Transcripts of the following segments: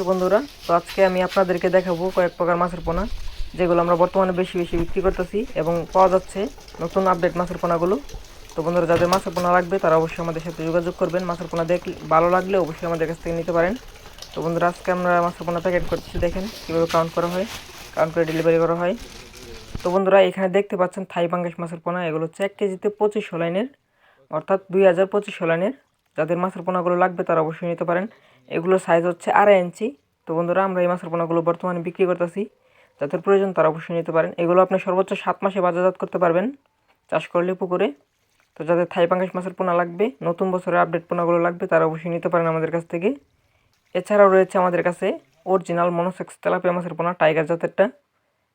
চাষি বন্ধুরা। তো আজকে আমি আপনাদেরকে দেখাবো কয়েক প্রকার মাছের পোনা, যেগুলো আমরা বর্তমানে বেশি বেশি বিক্রি করতেছি এবং পাওয়া যাচ্ছে নতুন আপডেট মাছের পোনাগুলো। তো বন্ধুরা, যাদের মাছের পোনা লাগবে, তারা অবশ্যই আমাদের সাথে যোগাযোগ করবেন। মাছের পোনা দেখলে ভালো লাগলে অবশ্যই আমাদের কাছ থেকে নিতে পারেন। তো বন্ধুরা, আজকে আমরা মাছের পোনা প্যাকেট করতেছি, দেখেন কীভাবে কাউন্ট করা হয় কাউন্ট করে ডেলিভারি করা হয়। তো বন্ধুরা, এখানে দেখতে পাচ্ছেন থাই পাঙ্গাস মাছের পোনা, এগুলো হচ্ছে এক কেজিতে পঁচিশশো লাইনের, অর্থাৎ দুই হাজার পঁচিশশো লাইনের। যাদের মাছের পোনাগুলো লাগবে তারা অবশ্যই নিতে পারেন। এগুলোর সাইজ হচ্ছে আড়াই ইঞ্চি। তো বন্ধুরা, আমরা এই মাছের পোনাগুলো বর্তমানে বিক্রি করতেছি। যাদের প্রয়োজন তারা অবশ্যই নিতে পারেন। এগুলো আপনি সর্বোচ্চ সাত মাসে বাজারজাত করতে পারবেন চাষ করলে পুকুরে। তো যাদের থাই পাঙ্গাস মাছের পোনা লাগবে, নতুন বছরের আপডেট পোনাগুলো লাগবে, তারা অবশ্যই নিতে পারেন আমাদের কাছ থেকে। এছাড়াও রয়েছে আমাদের কাছে অরিজিনাল মনোসেক্স তেলাপিয়া মাছের পোনা টাইগার জাতেরটা।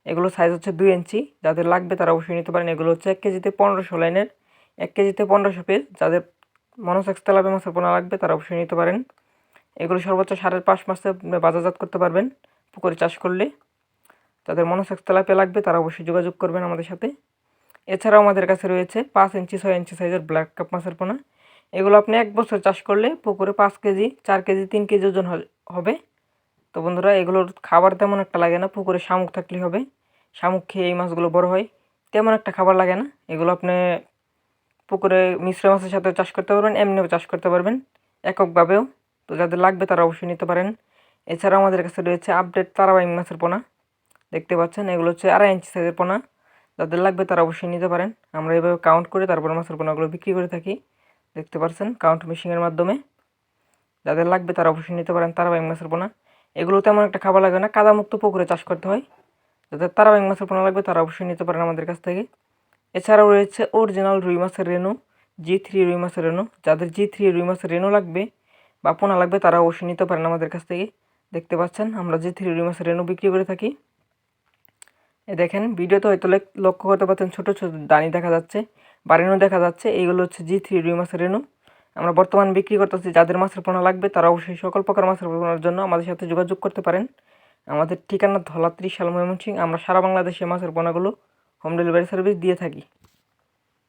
এগুলো সাইজ হচ্ছে দুই ইঞ্চি। যাদের লাগবে তারা অবশ্যই নিতে পারেন। এগুলো হচ্ছে এক কেজিতে পনেরোশো লাইনের, এক কেজিতে পনেরোশো পিস যাদের মনোসেক্স তেলাপিয়া মাছের পোনা লাগবে, তারা অবশ্যই নিতে পারেন। এগুলো সর্বোচ্চ সাড়ে পাঁচ মাসে বাজারজাত করতে পারবেন, পুকুরে চাষ করলে। তাদের মনোসেক্স তেলাপিয়া লাগবে, তারা অবশ্যই যোগাযোগ করবেন আমাদের সাথে। এছাড়াও আমাদের কাছে রয়েছে পাঁচ ইঞ্চি, ছয় ইঞ্চি সাইজের ব্ল্যাক কাপ মাছের পোনা। এগুলো আপনি এক বছর চাষ করলে পুকুরে পাঁচ কেজি, চার কেজি, তিন কেজি ওজন হবে। তো বন্ধুরা, এগুলোর খাবার তেমন একটা লাগে না, পুকুরে শামুক থাকলেই হবে। শামুক খেয়ে এই মাছগুলো বড় হয়, তেমন একটা খাবার লাগে না। এগুলো আপনি পুকুরে মিশ্র মাছের সাথে চাষ করতে পারবেন, এমনিও চাষ করতে পারবেন এককভাবেও। তো যাদের লাগবে তারা অবশ্যই নিতে পারেন। এছাড়াও আমাদের কাছে রয়েছে আপডেট তারাবাই মাছের পোনা। দেখতে পাচ্ছেন, এগুলো হচ্ছে আড়াই ইঞ্চি সাইজের পোনা। যাদের লাগবে তারা অবশ্যই নিতে পারেন। আমরা এভাবে কাউন্ট করে তারপর মাছের পোনাগুলো বিক্রি করে থাকি। দেখতে পাচ্ছেন কাউন্ট মেশিনের মাধ্যমে। যাদের লাগবে তারা অবশ্যই নিতে পারেন তারাবাই মাছের পোনা। এগুলো তেমন একটা খাবার লাগে না, কাদামুক্ত পুকুরে চাষ করতে হয়। যাদের তারাবাই মাছের পোনা লাগবে তারা অবশ্যই নিতে পারেন আমাদের কাছ থেকে। এছাড়াও রয়েছে অরিজিনাল রুই মাছের রেনু জি থ্রি রুই মাছের রেনু যাদের জি থ্রি রুই মাছের রেনু লাগবে বা পোনা লাগবে তারা অবশ্যই নিতে পারেন আমাদের কাছ থেকে। দেখতে পাচ্ছেন, আমরা জি থ্রি রুই মাছের রেনু বিক্রি করে থাকি। এ দেখেন ভিডিওতে হয়তো লেক- লক্ষ্য করতে পারছেন ছোটো ছোটো দানি দেখা যাচ্ছে বা রেনু দেখা যাচ্ছে। এইগুলো হচ্ছে জি থ্রি রুই মাছের রেনু আমরা বর্তমান বিক্রি করতেছি, যাদের মাছের পোনা লাগবে, তারা অবশ্যই সকল প্রকার মাছের পোনার জন্য আমাদের সাথে যোগাযোগ করতে পারেন। আমাদের ঠিকানা ধলা ত্রিশাল ময়মনসিং আমরা সারা বাংলাদেশে মাছের পোনাগুলো হোম ডেলিভারি সার্ভিস দিয়ে থাকি।